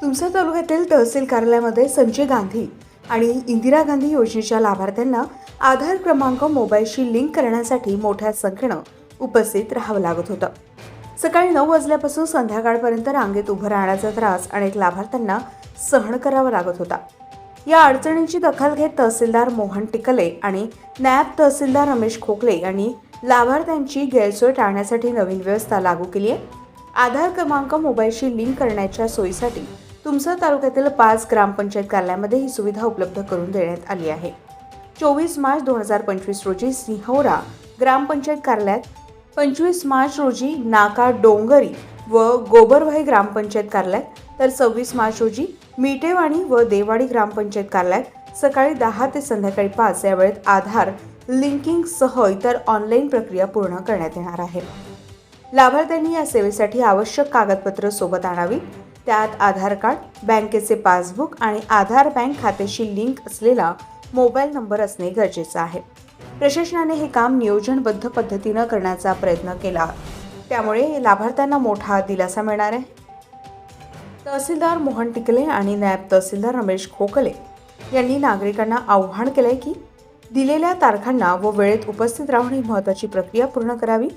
तुमच्या तालुक्यातील तहसील कार्यालयामध्ये संजय गांधी आणि इंदिरा गांधी योजनेच्या लाभार्थ्यांना आधार क्रमांक मोबाईलशी लिंक करण्यासाठी मोठ्या संख्येनं उपस्थित राहावं लागत होतं. सकाळी नऊ वाजल्यापासून संध्याकाळपर्यंत रांगेत उभं राहण्याचा त्रास अनेक लाभार्थ्यांना सहन करावा लागत होता. या अडचणींची दखल घेत तहसीलदार मोहन टिकले आणि नायब तहसीलदार रमेश खोकले यांनी लाभार्थ्यांची गैरसोय टाळण्यासाठी नवीन व्यवस्था लागू केली आहे. आधार क्रमांक मोबाईलशी लिंक करण्याच्या सोयीसाठी तुमसर तालुक्यातील पाच ग्रामपंचायत कार्यालयामध्ये ही सुविधा उपलब्ध करून देण्यात आली आहे. चोवीस मार्च दोन हजार पंचवीस रोजी सिंहवरा ग्रामपंचायत कार्यालयात पंचवीस मार्च रोजी नाका डोंगरी व गोबरवाही ग्रामपंचायत कार्यालयात तर सव्वीस मार्च रोजी मिटेवाणी व देवाडी ग्रामपंचायत कार्यालयात सकाळी दहा ते संध्याकाळी पाच या वेळेत आधार लिंकिंगसह इतर ऑनलाईन प्रक्रिया पूर्ण करण्यात येणार आहे. लाभार्थ्यांनी या सेवेसाठी आवश्यक कागदपत्र सोबत आणावी त्यात आधार कार्ड बँकेचे पासबुक आणि आधार बँक खात्याशी लिंक असलेला मोबाईल नंबर असणे गरजेचं आहे. प्रशासनाने हे काम नियोजनबद्ध पद्धतीनं करण्याचा प्रयत्न केला. त्यामुळे लाभार्थ्यांना मोठा दिलासा मिळणार आहे. तहसीलदार मोहन टिकले आणि नायब तहसीलदार रमेश खोकले यांनी नागरिकांना आव्हान केलंय की दिलेल्या तारखांना व वेळेत उपस्थित राहून ही महत्त्वाची प्रक्रिया पूर्ण करावी.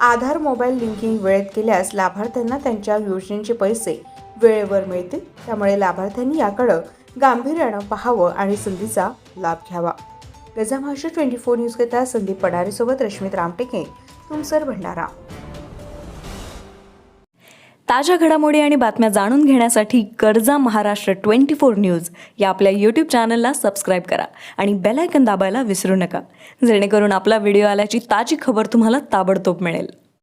आधार मोबाईल लिंकिंग वेळेत केल्यास लाभार्थ्यांना त्यांच्या योजनेचे पैसे वेळेवर मिळतील त्यामुळे लाभार्थ्यांनी याकडं गांभीर्यानं पाहावं आणि संधीचा लाभ घ्यावा. गजा ट्वेंटी फोर न्यूजकरिता संदीप पडारेसोबत रश्मित रामटेके तुमसर भंडारा. ताज्या घडामोडी आणि बातम्या जाणून घेण्यासाठी गरजा महाराष्ट्र ट्वेंटी फोर न्यूज या आपल्या यूट्यूब चॅनलला सबस्क्राईब करा आणि बेलायकन दाबायला विसरू नका. जेणेकरून आपला व्हिडिओ आल्याची ताजी खबर तुम्हाला ताबडतोब मिळेल.